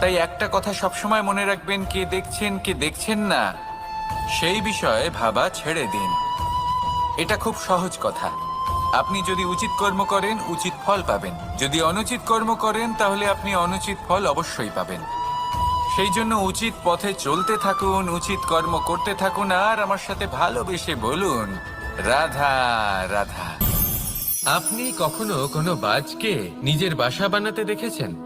তাই একটা কথা সবসময় মনে রাখবেন, কে দেখছেন কে দেখছেন না, সেই বিষয়ে ভাবা ছেড়ে দিন। এটা খুব সহজ কথা। আপনি যদি উচিত কর্ম করেন, উচিত ফল পাবেন। যদি অনুচিত কর্ম করেন, তাহলে আপনি অনুচিত ফল অবশ্যই পাবেন। সেই জন্য উচিত পথে চলতে থাকুন, উচিত কর্ম করতে থাকুন, আর আমার সাথে ভালোবেসে বলুন, রাধা রাধা। আপনি কখনো কোনো বাজকে নিজের বাসা বানাতে দেখেছেন?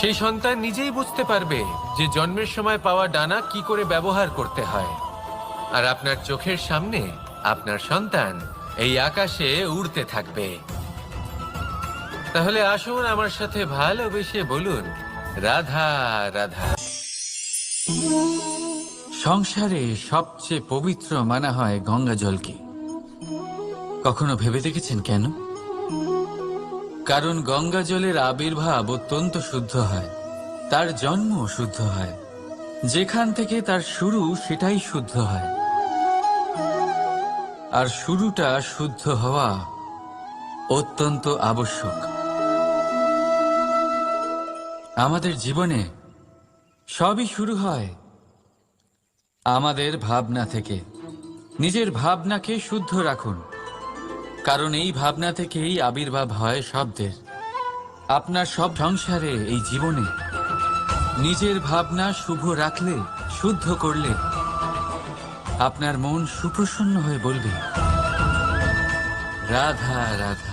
সেই সন্তান নিজেই বুঝতে পারবে যে জন্মের সময় পাওয়া ডানা কি করে ব্যবহার করতে হয়। আর আপনার চোখের সামনে আপনার সন্তান এই আকাশে উড়তে থাকবে। তাহলে আসুন আমার সাথে ভালোবেসে বলুন, রাধা রাধা। সংসারে সবচেয়ে পবিত্র মানা হয় গঙ্গা জলকে কখনো ভেবে দেখেছেন কেন? কারণ গঙ্গা জলের আবির্ভাব অত্যন্ত শুদ্ধ হয়। তার জন্ম শুদ্ধ হয়। যেখান থেকে তার শুরু সেটাই শুদ্ধ হয়। আর শুরুটা শুদ্ধ হওয়া অত্যন্ত আবশ্যক। আমাদের জীবনে সবই শুরু হয় আমাদের ভাবনা থেকে। নিজের ভাবনাকে শুদ্ধ রাখুন। কারণ এই ভাবনা থেকেই আবির্ভাব হয় শব্দের। আপনার সব সংসারে এই জীবনে নিজের ভাবনা শুভ রাখলে, শুদ্ধ করলে আপনার মন সুপ্রসন্ন হয়ে বলবে, রাধা রাধা।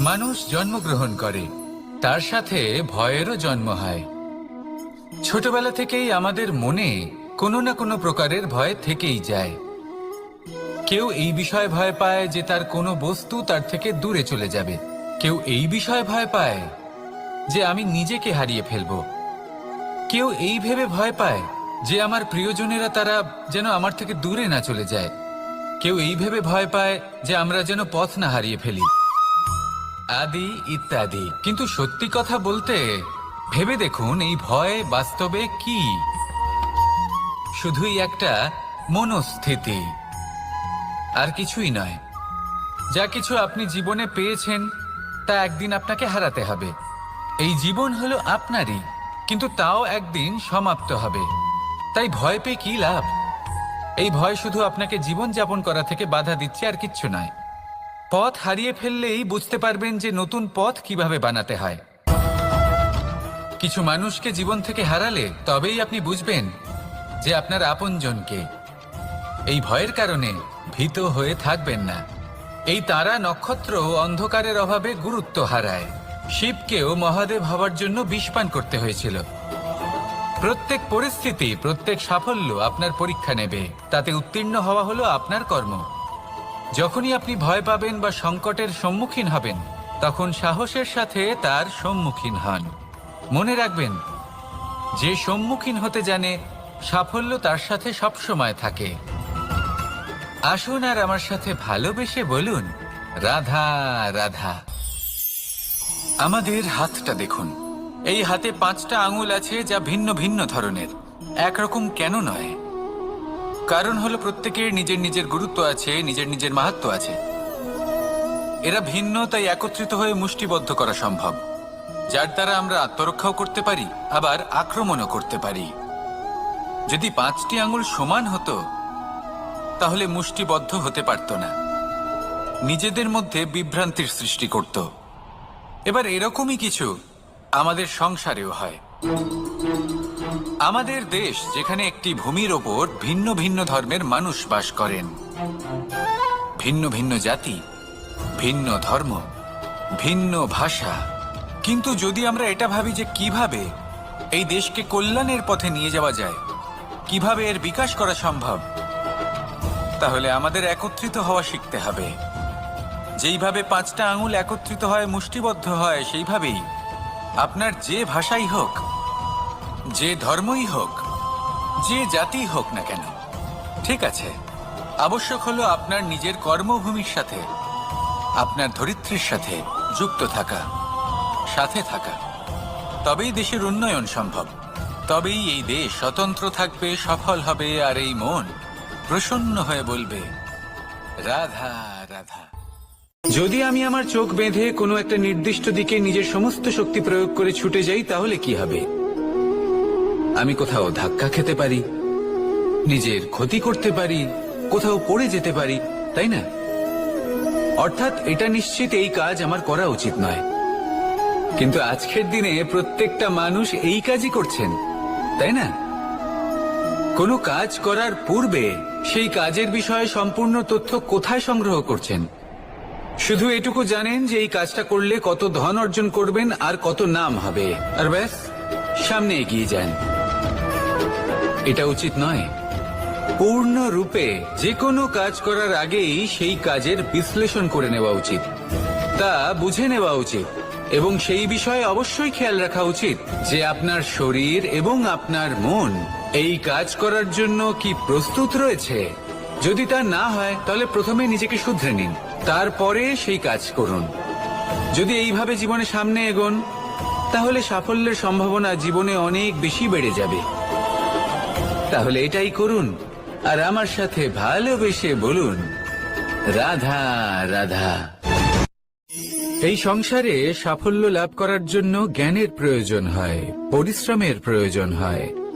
মানুষ জন্মগ্রহণ করে, তার সাথে ভয়েরও জন্ম হয়। ছোটবেলা থেকেই আমাদের মনে কোনো না কোনো প্রকারের ভয় থেকেই যায়। কেউ এই বিষয়ে ভয় পায় যে তার কোনো বস্তু তার থেকে দূরে চলে যাবে। কেউ এই বিষয়ে ভয় পায় যে আমি নিজেকে হারিয়ে ফেলব। কেউ এই ভেবে ভয় পায় যে আমার প্রিয়জনেরা তারা যেন আমার থেকে দূরে না চলে যায়। কেউ এই ভেবে ভয় পায় যে আমরা যেন পথ না হারিয়ে ফেলি। আদি ইত্যাদি। কিন্তু সত্যি কথা বলতে, ভেবে দেখুন এই ভয় বাস্তবে কি? শুধুই একটা মনস্থিতি। আর কিছুই নয়। যা কিছু আপনি জীবনে পেয়েছেন, তা একদিন আপনাকে হারাতে হবে। এই জীবন হলো আপনারই, কিন্তু তাও একদিন সমাপ্ত হবে। তাই ভয় পেয়ে কি লাভ? এই ভয় শুধু আপনাকে জীবন যাপন করা থেকে বাধা দিচ্ছে আর কিচ্ছু নয়। পথ হারিয়ে ফেললেই বুঝতে পারবেন যে নতুন পথ কীভাবে বানাতে হয়। কিছু মানুষকে জীবন থেকে হারালে তবেই আপনি বুঝবেন যে আপনার আপনজনকে। এই ভয়ের কারণে ভীত হয়ে থাকবেন না। এই তারা নক্ষত্র অন্ধকারের অভাবে গুরুত্ব হারায়। শিবকেও মহাদেব হওয়ার জন্য বিষপান করতে হয়েছিল। প্রত্যেক পরিস্থিতি, প্রত্যেক সাফল্য আপনার পরীক্ষা নেবে। তাতে উত্তীর্ণ হওয়া হলো আপনার কর্ম। যখনই আপনি ভয় পাবেন বা সংকটের সম্মুখীন হবেন, তখন সাহসের সাথে তার সম্মুখীন হন। মনে রাখবেন, যে সম্মুখীন হতে জানে, সাফল্য তার সাথে সবসময় থাকে। আসুন আর আমার সাথে ভালোবেসে বলুন, রাধা রাধা। আমাদের হাতটা দেখুন। এই হাতে পাঁচটা আঙুল আছে যা ভিন্ন ভিন্ন ধরনের। একরকম কেন নয়? কারণ হলো প্রত্যেকের নিজের নিজের গুরুত্ব আছে, নিজের নিজের মাহাত্ম আছে। এরা ভিন্ন, তাই একত্রিত হয়ে মুষ্টিবদ্ধ করা সম্ভব। যার দ্বারা আমরা আত্মরক্ষাও করতে পারি, আবার আক্রমণও করতে পারি। যদি পাঁচটি আঙুল সমান হতো তাহলে মুষ্টিবদ্ধ হতে পারত না। নিজেদের মধ্যে বিভ্রান্তির সৃষ্টি করত। এবার এরকমই কিছু আমাদের সংসারেও হয়। আমাদের দেশ যেখানে একটি ভূমির ওপর ভিন্ন ভিন্ন ধর্মের মানুষ বাস করেন। ভিন্ন ভিন্ন জাতি, ভিন্ন ধর্ম, ভিন্ন ভাষা। কিন্তু যদি আমরা এটা ভাবি যে কীভাবে এই দেশকে কল্যাণের পথে নিয়ে যাওয়া যায়, কীভাবে এর বিকাশ করা সম্ভব তাহলে আমাদের একত্রিত হওয়া শিখতে হবে। যেইভাবে পাঁচটা আঙুল একত্রিত হয়, মুষ্টিবদ্ধ হয়, সেইভাবেই আপনার যে ভাষাই হোক, যে ধর্মই হোক, যে জাতি হোক না কেন, ঠিক আছে? আবশ্যক হলো আপনার নিজের কর্মভূমির সাথে, আপনার ধরিত্রীর সাথে যুক্ত থাকা, সাথে থাকা। তবেই দেশের উন্নয়ন সম্ভব। তবেই এই দেশ স্বতন্ত্র থাকবে, সফল হবে, আর এই মন প্রসন্ন হয়ে বলবে, রাধা রাধা। যদি আমি আমার চোখ বেঁধে কোনো একটা নির্দিষ্ট দিকে নিজের সমস্ত শক্তি প্রয়োগ করে ছুটে যাই, তাহলে কি হবে? আমি কোথাও ধাক্কা খেতে পারি, নিজের ক্ষতি করতে পারি, কোথাও পড়ে যেতে পারি, তাই না? অর্থাৎ এটা নিশ্চিত এই কাজ আমার করা উচিত নয়। কিন্তু আজকের দিনে প্রত্যেকটা মানুষ এই কাজই করছেন, তাই না? কোনো কাজ করার পূর্বে সেই কাজের বিষয়ে সম্পূর্ণ তথ্য কোথায় সংগ্রহ করছেন? শুধু এটুকু জানেন যে এই কাজটা করলে কত ধন অর্জন করবেন আর কত নাম হবে। আর ব্যাস, সামনে এগিয়ে যান। এটা উচিত নয়। পূর্ণ রূপে যে কোনো কাজ করার আগেই সেই কাজের বিশ্লেষণ করে নেওয়া উচিত। তা বুঝে নেওয়া উচিত। এবং সেই বিষয়ে অবশ্যই খেয়াল রাখা উচিত যে আপনার শরীর এবং আপনার মন এই কাজ করার জন্য কি প্রস্তুত রয়েছে? যদি তা না হয়, তাহলে প্রথমে নিজেকে শুধরে নিন, তারপরে সেই কাজ করুন। যদি এইভাবে জীবনে সামনে এগোন, তাহলে সাফল্যের সম্ভাবনা জীবনে অনেক বেশি বেড়ে যাবে। তাহলে এটাই করুন, আর আমার সাথে ভালোবেসে বলুন, রাধা রাধা। এই সংসারে সাফল্য লাভ করার জন্য জ্ঞানের প্রয়োজন হয়, পরিশ্রমের প্রয়োজন হয়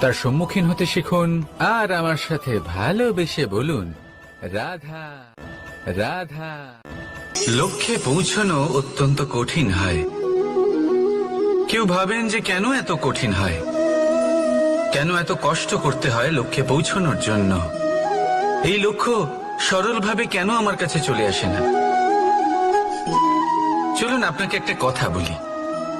তার সম্মুখীন হতে শিখুন আর আমার সাথে ভালোবেসে বলুন, রাধা রাধা। লক্ষ্যে পৌঁছানো অত্যন্ত কঠিন হয়। কেউ ভাবেন যে কেন এত কঠিন হয়? কেন এত কষ্ট করতে হয় লক্ষ্যে পৌঁছানোর জন্য? এই লক্ষ্য সরলভাবে কেন আমার কাছে চলে আসে না? চলুন আপনাকে একটা কথা বলি।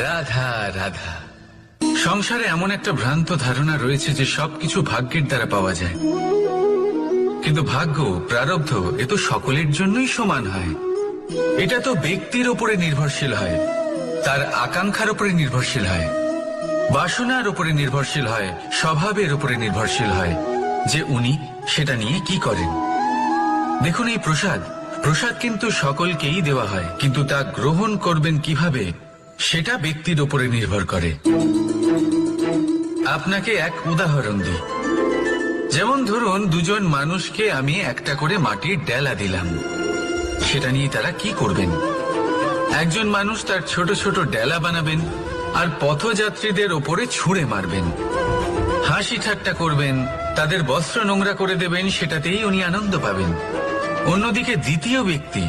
রাধা রাধা। সংসারে এমন একটা ভ্রান্ত ধারণা রয়েছে যে সবকিছু ভাগ্যের দ্বারা পাওয়া যায়। কিন্তু ভাগ্য, প্রারব্ধ, এ তো সকলের জন্যই সমান হয়। এটা তো ব্যক্তির উপরে নির্ভরশীল হয়, তার আকাঙ্ক্ষার উপরে নির্ভরশীল হয়, বাসনার উপরে নির্ভরশীল হয়, স্বভাবের উপরে নির্ভরশীল হয়, যে উনি সেটা নিয়ে কি করেন। দেখুন এই প্রসাদ। প্রসাদ কিন্তু সকলকেই দেওয়া হয়, কিন্তু তা গ্রহণ করবেন কীভাবে? সেটা ব্যক্তির উপরে নির্ভর করে। আপনাকে এক উদাহরণ দিই। যেমন ধরুন, দুজন মানুষকে আমি একটা করে মাটির ডেলা দিলাম। সেটা নিয়ে তারা কি করবেন? একজন মানুষ তার ছোট ছোট ডেলা বানাবেন আর পথযাত্রীদের ওপরে ছুঁড়ে মারবেন। হাসি ঠাট্টা করবেন, তাদের বস্ত্র নোংরা করে দেবেন, সেটাতেই উনি আনন্দ পাবেন। অন্যদিকে দ্বিতীয় ব্যক্তি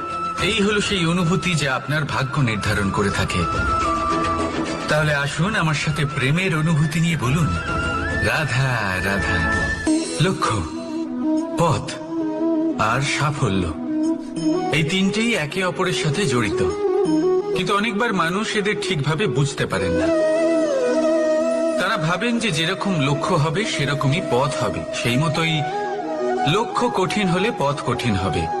এই হলো সেই অনুভূতি যা আপনার ভাগ্য নির্ধারণ করে থাকে। তাহলে আসুন আমার সাথে প্রেমের অনুভূতি নিয়ে বলুন। রাধা রাধা। লক্ষ্য, পথ আর সাফল্য। এই তিনটেই একে অপরের সাথে জড়িত। কিন্তু অনেকবার মানুষ এদের ঠিকভাবে বুঝতে পারেন না। তারা ভাবেন যে যেরকম লক্ষ্য হবে, সেরকমই পথ হবে। সেই মতোই লক্ষ্য কঠিন হলে পথ কঠিন হবে।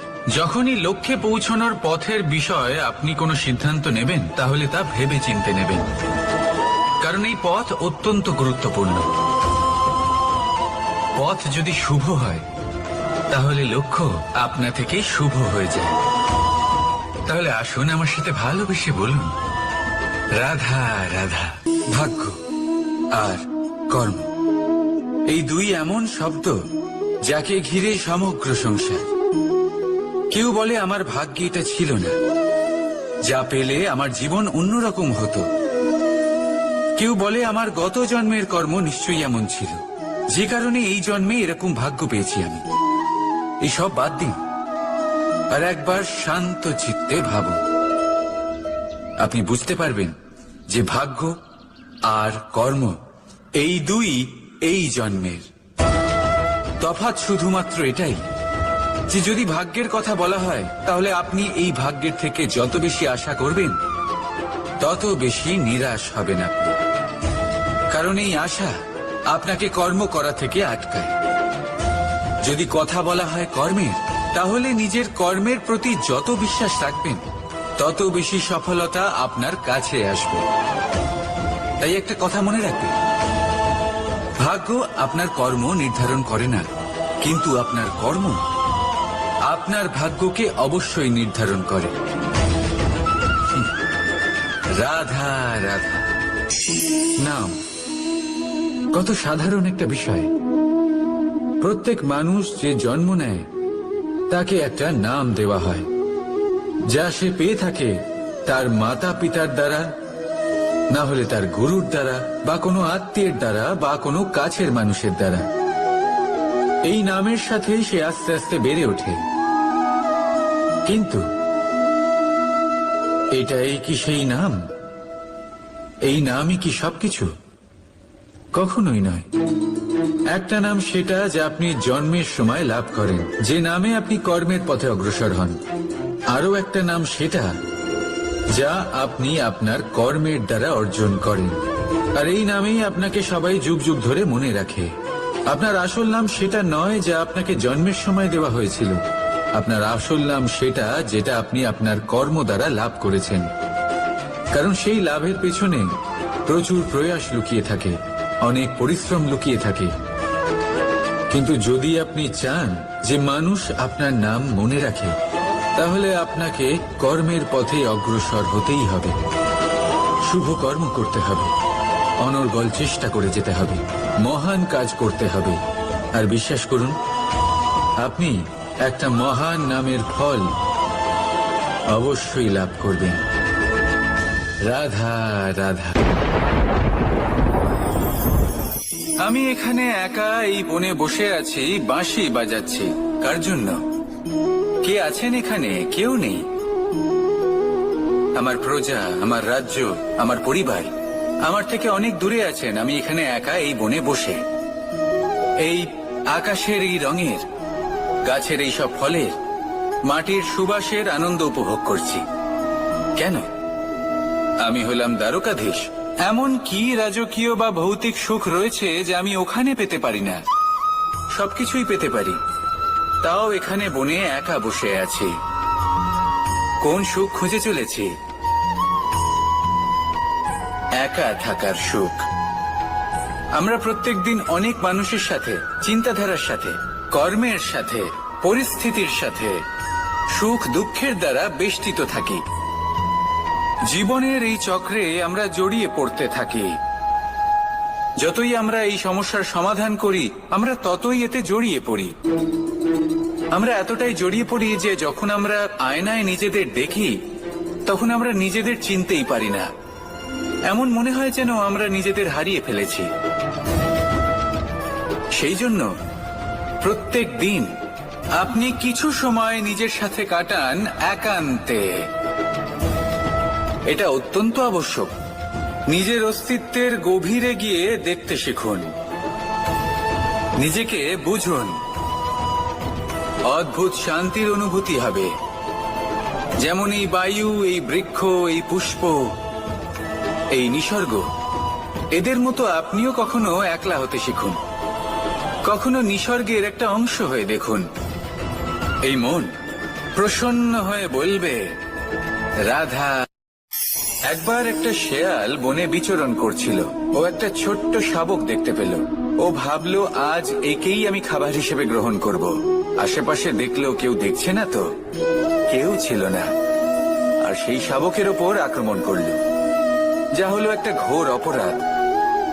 যখনই লক্ষ্যে পৌঁছানোর পথের বিষয়ে আপনি কোনো সিদ্ধান্ত নেবেন, তাহলে তা ভেবে চিনতে নেবেন। কারণ এই পথ অত্যন্ত গুরুত্বপূর্ণ। পথ যদি শুভ হয়, তাহলে লক্ষ্য আপনা থেকে শুভ হয়ে যায়। তাহলে আসুন আমার সাথে ভালোবেসে বলুন, রাধা রাধা, ভাগ্য আর কর্ম। এই দুই এমন শব্দ যাকে ঘিরে সমগ্র সংসার। কেউ বলে আমার ভাগ্যে এটা ছিল না। যা পেলে আমার জীবন অন্যরকম হতো। কেউ বলে আমার গত জন্মের কর্ম নিশ্চয়ই এমন ছিল। যে কারণে এই জন্মে এরকম ভাগ্য পেয়েছি আমি। এসব বাদ দিন। আর একবার শান্ত চিত্তে ভাবুন। আপনি বুঝতে পারবেন যে ভাগ্য আর কর্ম এই দুই এই জন্মের। তফাৎ শুধুমাত্র এটাই। যে যদি ভাগ্যের কথা বলা হয়, তাহলে আপনি এই ভাগ্যের থেকে যত বেশি আশা করবেন, তত বেশি নিরাশ হবেন আপনি। কারণ এই আশা আপনাকে কর্ম করা থেকে আটকায়। যদি কথা বলা হয় কর্মের তাহলে নিজের কর্মের প্রতি যত বিশ্বাস রাখবেন, তত বেশি সফলতা আপনার কাছে আসবে। তাই একটা কথা মনে রাখবেন ভাগ্য আপনার কর্ম নির্ধারণ করে না, কিন্তু আপনার কর্ম আপনার ভাগ্যকে অবশ্যই নির্ধারণ করে। রাধা রাধা। নাম, কত সাধারণ একটা বিষয়। প্রত্যেক মানুষ যে জন্ম নেয়, তাকে একটা নাম দেওয়া হয়। যা সে পেয়ে থাকে, তার মাতা পিতার দ্বারা, না হলে তার গুরুর দ্বারা, বা কোনো আত্মীয়ের দ্বারা, বা কোনো কাছের মানুষের দ্বারা। এই নামের সাথেই সে আস্তে আস্তে বেড়ে ওঠে। কিন্তু এটাই কি সেই নাম? এই নামই কি সবকিছু? কখনোই নয়। একটা নাম সেটা যা আপনি জন্মের সময় লাভ করেন। যে নামে আপনি কর্মের পথে অগ্রসর হন। আরও একটা নাম সেটা যা আপনি আপনার কর্মের দ্বারা অর্জন করেন। আর এই নামেই আপনাকে সবাই যুগ যুগ ধরে মনে রাখে। আপনার আসল নাম সেটা নয় যা আপনাকে জন্মের সময় দেওয়া হয়েছিল। আপনার আসল নাম সেটা যেটা আপনি আপনার কর্ম দ্বারা লাভ করেছেন। কারণ সেই লাভের পেছনে প্রচুর প্রয়াস লুকিয়ে থাকে, অনেক পরিশ্রম লুকিয়ে থাকে। কিন্তু যদি আপনি চান যে মানুষ আপনার নাম মনে রাখে, তাহলে আপনাকে কর্মের পথে অগ্রসর হতেই হবে। শুভ কর্ম করতে হবে, অনর্গল চেষ্টা করে যেতে হবে, মহান কাজ করতে হবে। আর বিশ্বাস করুন, আপনি একটা মহান নামের ফল অবশ্যই লাভ করবেন রাধা রাধা। আমি এখানে একা এই বনে বসে আছি, বাঁশি বাজাচ্ছি। কার জন্য? কে আছেন এখানে? কেউ নেই। আমার প্রজা, আমার রাজ্য, আমার পরিবার, আমার থেকে অনেক দূরে আছেন। আমি এখানে একা এই বনে বসে। এই আকাশের এই রঙের গাছের এই সব ফলের মাটির সুবাসের আনন্দ উপভোগ করছি। কেন? আমি হলাম দ্বারকাধীশ। এমন কি রাজকীয় বা ভৌতিক সুখ রয়েছে যে আমি ওখানে পেতে পারি না? সবকিছুই পেতে পারি। তাও এখানে বনে একা বসে আছি। কোন সুখ খুঁজে চলেছি? একা থাকার সুখ। আমরা প্রত্যেকদিন অনেক মানুষের সাথে, চিন্তাধারার সাথে কর্মের সাথে, পরিস্থিতির সাথে, সুখ দুঃখের দ্বারা বেষ্টিত থাকি। জীবনের এই চক্রে আমরা জড়িয়ে পড়তে থাকি। যতই আমরা এই সমস্যার সমাধান করি, আমরা ততই এতে জড়িয়ে পড়ি। আমরা এতটাই জড়িয়ে পড়ি যে যখন আমরা আয়নায় নিজেদের দেখি, তখন আমরা নিজেদের চিনতেই পারি না। এমন মনে হয় যেন আমরা নিজেদের হারিয়ে ফেলেছি। সেই জন্য প্রত্যেক দিন আপনি কিছু সময় নিজের সাথে কাটান একান্তে। এটা অত্যন্ত আবশ্যক। নিজের অস্তিত্বের গভীরে গিয়ে দেখতে শিখুন। নিজেকে বুঝুন। অদ্ভুত শান্তির অনুভূতি হবে। যেমন এই বায়ু, এই বৃক্ষ, এই পুষ্প, এই নিসর্গ। এদের মতো আপনিও কখনো একলা হতে শিখুন। কখনো নিসর্গের একটা অংশ হয়ে দেখুন। এই মন প্রসন্ন হয়ে বলবে, রাধা। একবার একটা শেয়াল বনে বিচরণ করছিল। ও একটা ছোট্ট শাবক দেখতে পেল। ও ভাবলো, আজ একেই আমি খাবার হিসেবে গ্রহণ করব। আশেপাশে দেখল, কেউ দেখছে না তো? কেউ ছিল না। আর সেই শাবকের ওপর আক্রমণ করল। যা হলো একটা ঘোর অপরাধ।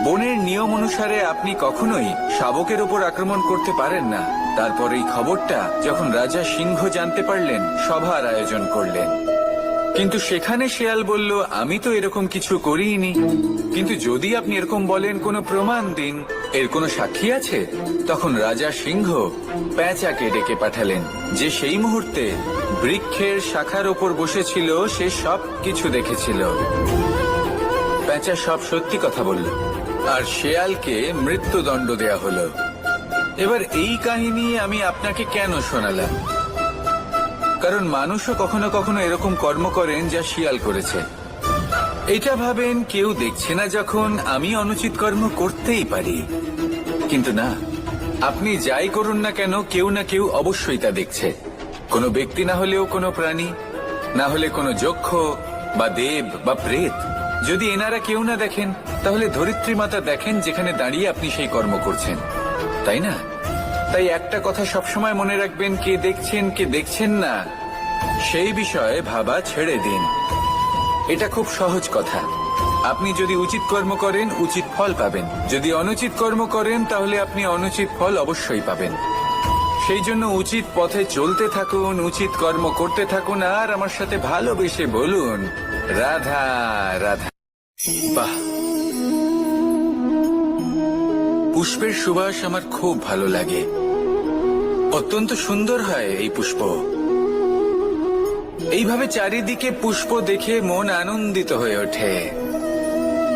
বনের নিয়ম অনুসারে আপনি কখনোই শাবকের ওপর আক্রমণ করতে পারেন না। তারপর এই খবরটা যখন রাজা সিংহ জানতে পারলেন, সভার আয়োজন করলেন। কিন্তু সেখানে শেয়াল বলল, আমি তো এরকম কিছু করিনি। কিন্তু যদি আপনি এরকম বলেন, কোনো প্রমাণ দিন। এর কোনো সাক্ষী আছে? তখন রাজা সিংহ প্যাঁচাকে ডেকে পাঠালেন, যে সেই মুহূর্তে বৃক্ষের শাখার ওপর বসেছিল, সে সব কিছু দেখেছিল। প্যাঁচা সব সত্যি কথা বলল। আর শেয়ালকে মৃত্যুদণ্ড দেয়া হলো। এবার এই কাহিনী আমি আপনাকে কেন শোনালাম? কারণ মানুষও কখনো কখনো এরকম কর্ম করেন যা শিয়াল করেছে। এটা ভাবেন কেউ দেখছে না যখন আমি অনুচিত কর্ম করতেই পারি। কিন্তু না, আপনি যাই করুন না কেন, কেউ না কেউ অবশ্যই তা দেখছে। কোনো ব্যক্তি না হলেও কোনো প্রাণী, না হলে কোনো যক্ষ বা দেব বা প্রেত। যদি এনারা কেউ না দেখেন তাহলে ধরিত্রী মাতা দেখেন যেখানে দাঁড়িয়ে আপনি সেই কর্ম করছেন। তাই না? তাই একটা কথা সবসময় মনে রাখবেন, কে দেখছেন কে দেখছেন না, সেই বিষয়ে ভাবা ছেড়ে দিন। এটা খুব সহজ কথা। আপনি যদি উচিত কর্ম করেন, উচিত ফল পাবেন। যদি অনুচিত কর্ম করেন, তাহলে আপনি অনুচিত ফল অবশ্যই পাবেন। সেই জন্য উচিত পথে চলতে থাকুন, উচিত কর্ম করতে থাকুন, আর আমার সাথে ভালোবেসে বলুন, রাধা রাধা। বাহ! পুষ্পের সুবাস আমার খুব ভালো লাগে। অত্যন্ত সুন্দর হয় এই পুষ্প। এইভাবে চারিদিকে পুষ্প দেখে মন আনন্দিত হয়ে ওঠে।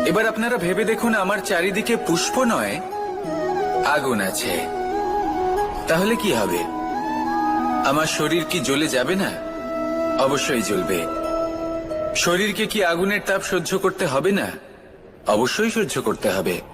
এবার আপনারা ভেবে দেখুন, আমার চারিদিকে পুষ্প নয়, আগুন আছে। তাহলে কি হবে? আমার শরীর কি জ্বলে যাবে না? অবশ্যই জ্বলবে। শরীরকে কি আগুনের তাপ সহ্য করতে হবে না? অবশ্যই সহ্য করতে হবে।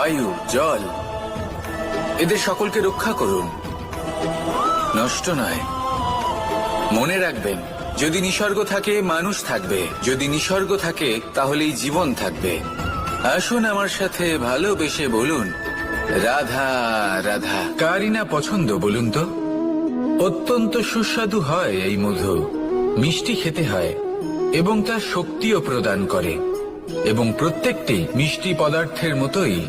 বায়ু, জল, এদের সকলকে রক্ষা করুন। নষ্ট নয়। মনে রাখবেন, যদি নিসর্গ থাকে, মানুষ থাকবে। যদি নিসর্গ থাকে, তাহলেই জীবন থাকবে। আসুন আমার সাথে ভালোবেসে বলুন, রাধা রাধা। কারই না পছন্দ, বলুন তো? অত্যন্ত সুস্বাদু হয় এই মধু। মিষ্টি খেতে হয় এবং তা শক্তিও প্রদান করে। এবং প্রত্যেকটি মিষ্টি পদার্থের মতোই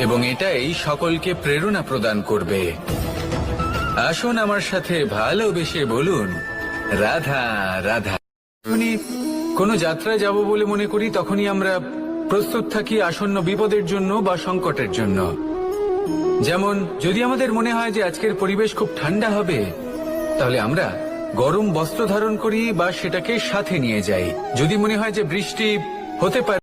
এবং এটাই সকলকে প্রেরণা প্রদান করবে। আসুন আমার সাথে ভালোবেসে বলুন, রাধা রাধা। কোনো যাত্রায় যাব বলে মনে করি, তখনই আমরা প্রস্তুত থাকি আসন্ন বিপদের জন্য বা সংকটের জন্য। যেমন, যদি আমাদের মনে হয় যে আজকের পরিবেশ খুব ঠান্ডা হবে, তাহলে আমরা গরম বস্ত্র ধারণ করি বা সেটাকে সাথে নিয়ে যাই। যদি মনে হয় যে বৃষ্টি হতে পারে